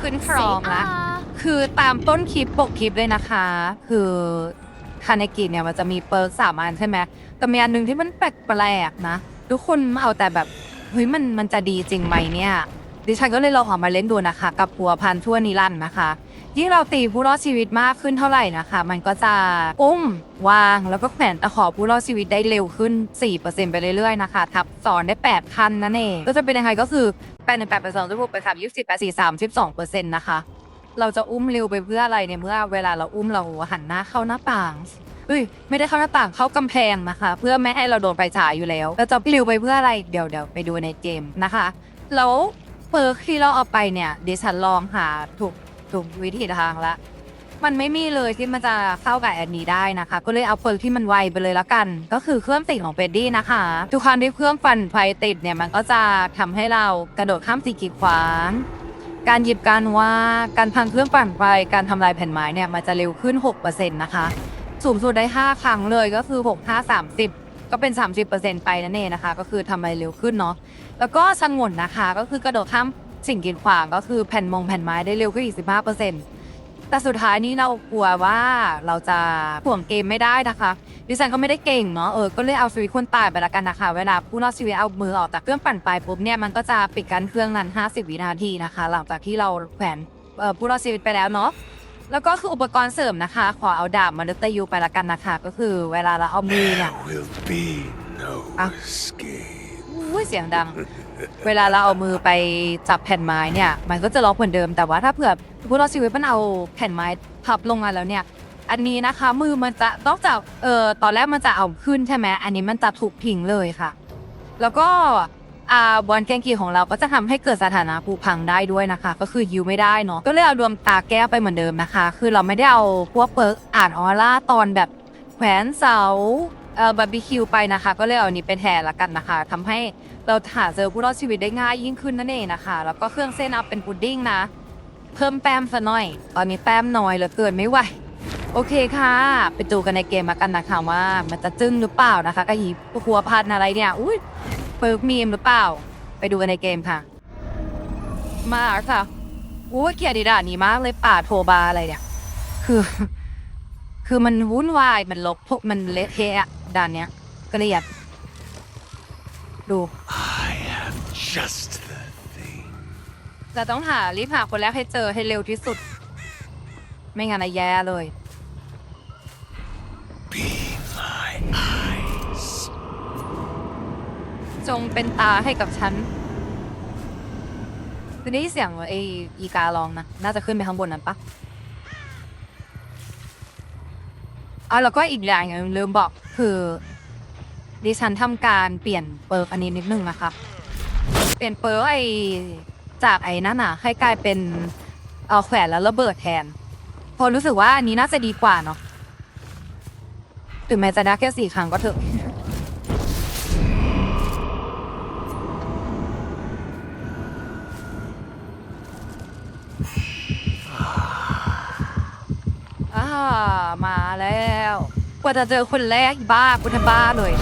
ขึ้นครองละ คือตามต้นคลิปปกคลิปเลยนะคะ คือคาเนกิเนี่ยมันจะมีเปิร์กสามอันใช่ไหมแต่มีอันหนึ่งที่มันแปลกๆนะ ทุกคนเอาแต่แบบ เฮ้ยมันมันจะดีจริงไหมเนี่ย ดิฉันก็เลยลองเออกมาเล่นดูนะคะ กับพัวพันทั่วนิรันดร์นะคะยิ่งเราตีผู้รอดชีวิตมากขึ้นเท่าไหร่นะคะ มันก็จะอุ้มวางแล้วก็แขวนตะขอผู้รอดชีวิตได้เร็วขึ้น 4%ไปเรื่อยๆนะคะ ทับซ้อนได้ 8 คันนั่นเอง ก็จะเป็นยังไงก็คือ แปดหนึ่งแปดเปอร์เซ็นต์จะคะ เราจะอุ้มริวไปเพื่ออะไรเนี่ยเมื่อเวลาเราอุ้มเราหันหน้าเข้าหน้าต่างอุ้ยไม่ได้เข้าหน้าต่างเข้ากำแพงนะคะ เพื่อไม่ให้เราโดนไฟฉายอยู่แล้วเราจะริวไปเพื่ออะไรเดี๋ยวเดี๋ยวไปดูในเกมนะคะแล้วเปิร์กที่เราเอาไปเนี่ยดิฉันลองหาถูกถูกวิธีทางละ มันไม่มีเลยที่มันจะเข้ากับแอนนี้ได้นะคะ ก็เลยเอาเปิร์กที่มันไวไปเลยละกัน ก็คือเครื่องติดของเฟดดี้นะคะ ทุกครั้งที่เครื่องฟันไฟติดเนี่ยมันก็จะทำให้เรากระโดดข้ามสิ่งกีดขวางการหยิบการว่าการพังเครื่องปั่นไฟการทำลายแผ่นไม้เนี่ยมันจะเร็วขึ้น 6%นะคะ สูงสุดได้ 5 ครั้งเลยก็คือ 6 5 30 ก็เป็น 30%ไปนั่นเองนะคะ ก็คือทำอะไรเร็วขึ้นเนาะแล้วก็สงวนนะคะ ก็คือกระโดดข้ามสิ่งกีดขวางก็คือแผ่นมงแผ่นไม้ได้เร็วขึ้นอีก 15% แต่สุดท้ายนี้เรากลัวว่าเราจะห่วงเกมไม่ได้นะคะดิฉันก็ไม่ได้เก่งเนาะเออก็เลยเอาชีวิตคนตายไปละกันนะคะ เวลาผู้รอดชีวิตเอามือออกจากเครื่องปั่นไฟปุ๊บเนี่ยมันก็จะปิดการเครื่องนั้น 50 วินาทีนะคะ หลังจากที่เราแขวนเอ่อผู้รอดชีวิตไปแล้วเนาะแล้วก็คืออุปกรณ์เสริมนะคะ ขอเอาดาบมนุษย์ตะยูไปละกันนะคะ ก็คือเวลาเราเอามือเนี่ย There will be no Ah. escape. ยเสียงดัง เวลาเราเอามือไปจับแผ่นไม้เนี่ย มันก็จะล็อกเหมือนเดิมแต่ว่าถ้าเผื่อผู้รอดชีวิตมันเอาแผ่นไม้พับลงมาแล้วเนี่ย อันนี้นะคะ มือมันจะนอกจากเออตอนแรกมันจะเอาขึ้นใช่ไหมอันนี้มันจะถูกทิ้งเลยค่ะ แล้วก็อ่าบอลแกงกีของเราก็จะทำให้เกิดสถานะผูพังได้ด้วยนะคะ ก็คือยิวไม่ได้เนาะก็เลยเอาดวงตาแก้วไปเหมือนเดิมนะคะ คือเราไม่ได้เอาพวกเปิร์กอ่านออร่าตอนแบบแขวนเสา เอ่อบาร์บีคิวไปนะคะ ก็เลยเอาอันนี้เป็นแทนละกันนะคะทำให้เราหาเจอผู้รอดชีวิตได้ง่ายยิ่งขึ้นนั่นเองนะคะ แล้วก็เครื่องเส้นอัพเป็นพุดดิ้งนะ เพิ่มแต้มซะหน่อย ตอนนี้แต้มน้อยเหลือเกินไม่ไหวโอเคค่ะ ไปดูกันในเกมมากันนะคะว่า มันจะจึ้งหรือเปล่านะคะกับอีหัวพันอะไรเนี่ยอุ้ยเปิร์กมีมหรือเปล่า ไปดูกันในเกมค่ะ มาค่ะอู้เกียดดีด่านนี้มากเลยป่าโทบาอะไรเนี่ย คือ คือมันวุ่นวายมันลกพวกมันเละเทะ ด่านเนี้ยก็เลยอยากดู I have just the thing. จะต้องหารีบหาคนแรกให้เจอให้เร็วที่สุด ไม่งั้นอะแย่เลย Be my eyes. จงเป็นตาให้กับฉันคือได้ยินเสียงไอ้อีการ้องนะ น่าจะขึ้นไปข้างบนนั้นปะ อ๋อแล้วก็อีกอย่างหนึงลืมบอกคือดิฉันทำการเปลี่ยนเปิร์กอันนี้นิดนึงนะคะ เปลี่ยนเปิร์กไอจากไอ้นั่นน่ะให้กลายเป็นเอาแขวนแล้วระเบิดแทน พอรู้สึกว่าอันนี้น่าจะดีกว่าเนาะถึงแม้จะได้แค่สี่ครั้งก็เถอะ อ่า มาแล้ว กว่าจะเจอคนแรกอีบ้ากูทำบ้าเลย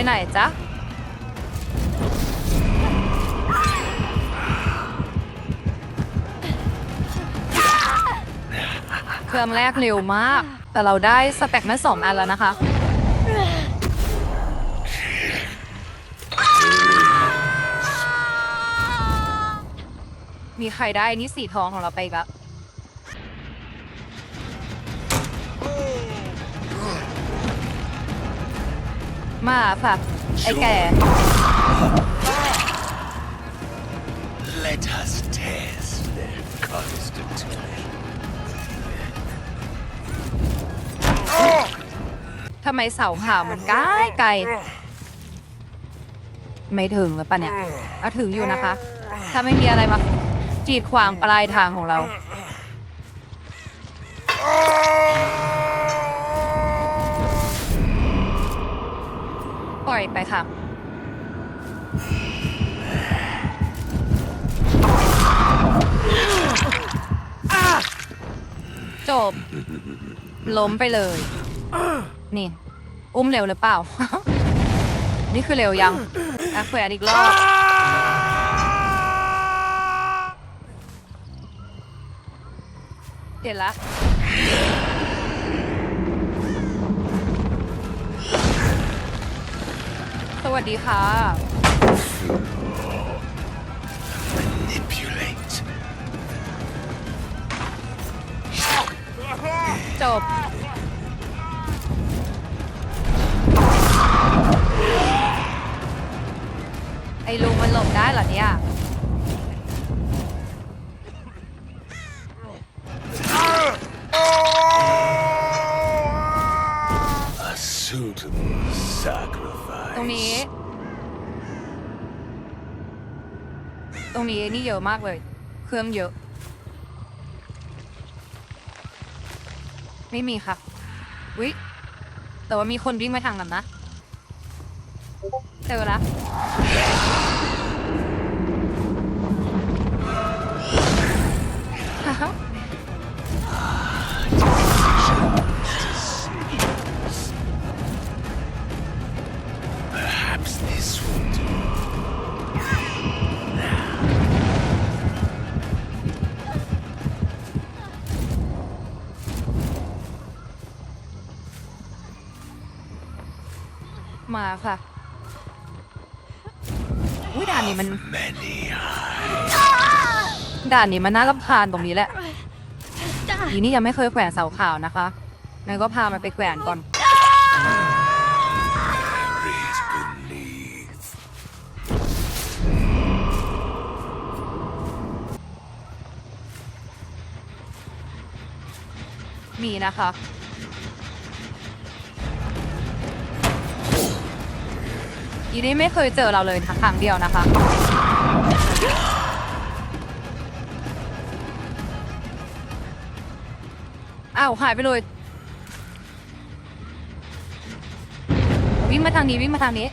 ไปไหนจ๊ะ เครื่องแรกเร็วมาก แต่เราได้สเปคมาสองอันแล้วนะคะ มีใครได้นี่สีทองของเราไปอีกแล้ว มาค่ะไอ้แก่ Let us test their constitution. ทำไมเสาขาวมันใกล้ไกล ไม่ถึงหรือปะเนี่ยเอาถึงอยู่นะคะ ถ้าไม่มีอะไรมาจีดขวางปลายทางของเรา อยไปค่ะ จบ ล้มไปเลย นี่ อุ้มเร็วหรือเปล่า นี่คือเร็วยังอะแขวอีกรอบเดี๋ยวละ วัสดีค่ะ Manipulate. จบ ไอ้ลุงมันหลบได้เหรอเนี่ย ตรงนี้ ตรงนี้นี่เยอะมากเลย เครื่องเยอะ ไม่มีค่ะวิแต่ว่ามีคนวิ่งมาทางนั้นนะ เจอแล้วอ้าว ค่ะอุ้ยด่านนี้มัน Many ด่านนี้มันน่ารำคาญตรงนี้แหละอีนี่ยังไม่เคยแขวนเสาขาวนะคะงั้นก็พามันไปแขวนก่อน buried beneath. มีนะคะ อีนี่ไม่เคยเจอเราเลยทั้งครั้งเดียวนะคะ อ้าวหายไปเลย วิ่งมาทางนี้วิ่งมาทางนี้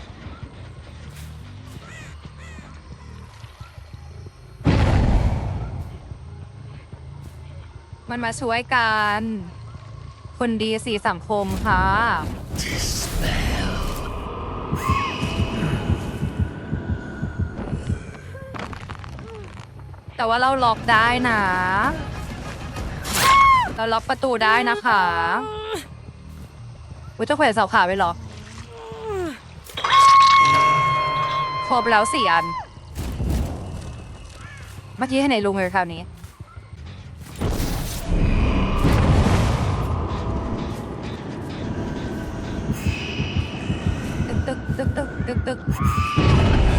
มันมาช่วยกัน คนดีสีสังคมค่ะ Dispel. แต่ว่าเราล็อกได้นะ เราล็อกประตูได้นะคะวิจะแขวนเสาขาไว้เหรอ ครบแล้วสี่อัน เมื่อกี้ให้ไหนลุงเลยคราวนี้ ตึกตึกตึกตึกตึกตึก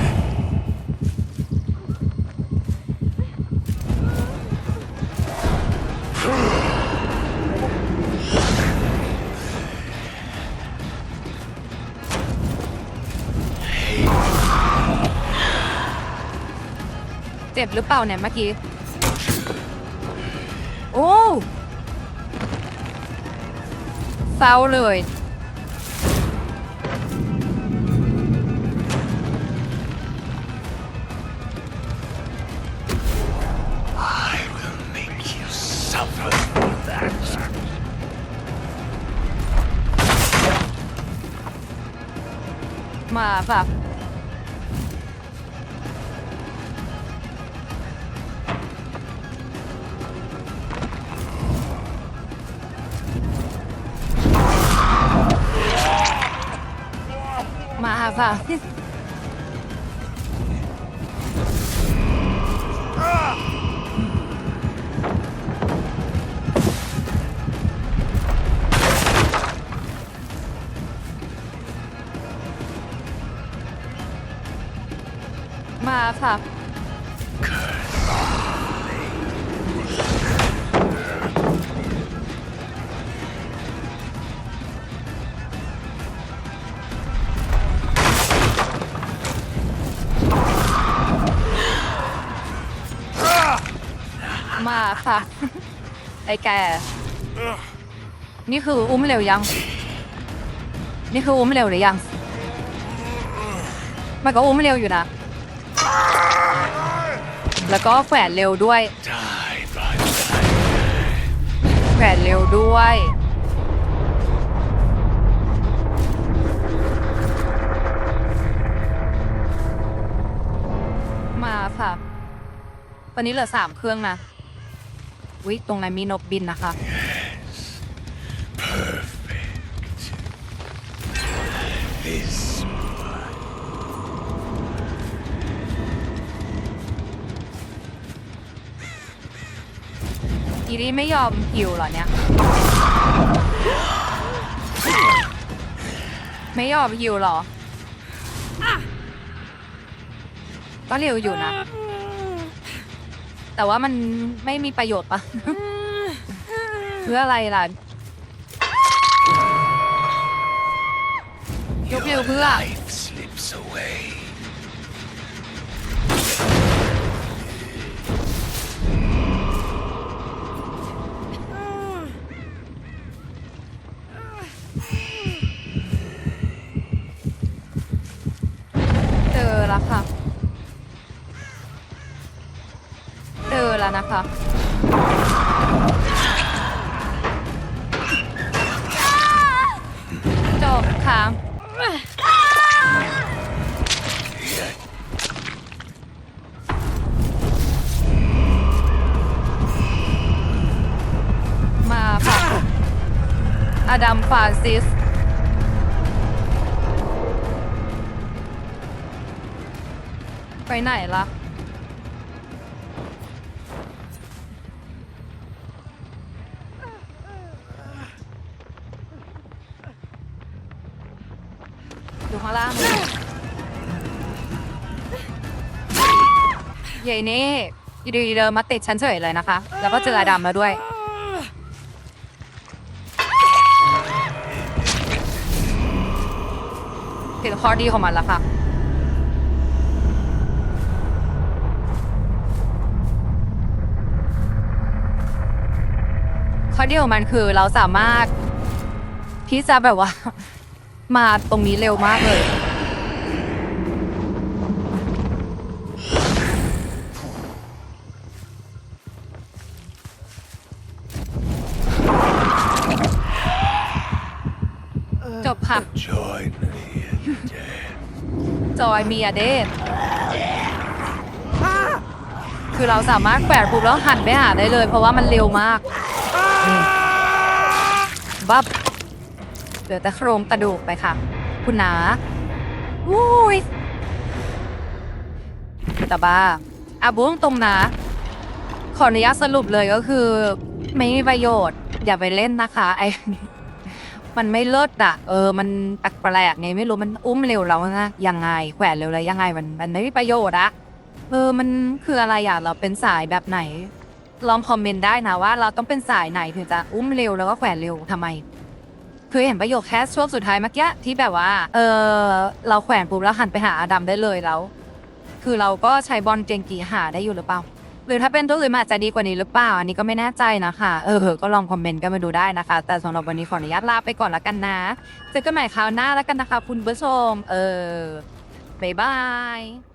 เจ็บหรือเปล่าเนี่ยเมื่อกี้ โอ้เศร้าเลย I will make you suffer for that. มาค่ะม ค่ะมาค่ะ มาค่ะ ไอ้แก นี่คืออุ้มเร็วยัง นี่คืออุ้มเร็วหรือยัง มันก็อุ้มเร็วอยู่นะ แล้วก็แขวนเร็วด้วย แขวนเร็วด้วย มาค่ะตอนนี้เหลือสามเครื่องนะ วิตรงนั้นมีนกบินนะคะ This อีนี่ไม่ยอมหิวเหรอเนี่ย ไม่ยอมหิวเหรอก็เร็วอยู่นะ แต่ว่ามันไม่มีประโยชน์ปะ เพื่ออะไรล่ะยกเร็วเพื่อ life slips away. เจอแล้วค่ะ แล้วนะคะ จบค่ะมาค่ะอดัมฟราซิสไปไหนล่ะ เย่นี่อยู่ดีๆเดินมาติดฉันเฉยเลยนะคะ แล้วก็เจออาดัมแล้วด้วยถึงข้อดีของมันแล้วค่ะ ข้อดีของมันคือเราสามารถที่จะแบบว่า มาตรงนี้เร็วมากเลย จอยมีอะเดทคือเราสามารถแขวนปุ๊บแล้วหันไปหาได้เลย เพราะว่ามันเร็วมากนี่บับเหลือแต่โครงกระดูกไปค่ะ คุณนาอุ้ยแต่บ้าอาบุ้งตรงนะ ขออนุญาตสรุปเลยก็คือ ไม่มีประโยชน์ อย่าไปเล่นนะคะไอ มันไม่เลิศอะ เออ มันแปลกๆไงไม่รู้มันอุ้มเร็วแล้วนะยังไงแขวนเร็วเลยยังไงมันมันไม่มีประโยชน์อะเออมันคืออะไรอะเราเป็นสายแบบไหน ลองคอมเมนต์ได้นะว่า เราต้องเป็นสายไหนถึงจะอุ้มเร็วแล้วก็แขวนเร็วทำไม คือเห็นประโยคแค่ช่วงสุดท้ายเมื่อกี้ที่แบบว่า เออเราแขวนปุ๊บแล้วหันไปหาอดัมได้เลยแล้ว คือเราก็ใช้บอลเจงกีหาได้อยู่หรือเปล่า หรือถ้าเป็นตัวอื่นมันอาจจะดีกว่านี้หรือเปล่า อันนี้ก็ไม่แน่ใจนะคะเออก็ลองคอมเมนต์กันมาดูได้นะคะ แต่สำหรับวันนี้ขออนุญาตลาไปก่อนละกันนะเจอกันใหม่คราวหน้าแล้วกันนะคะ คุณผู้ชมเออบ๊ายบาย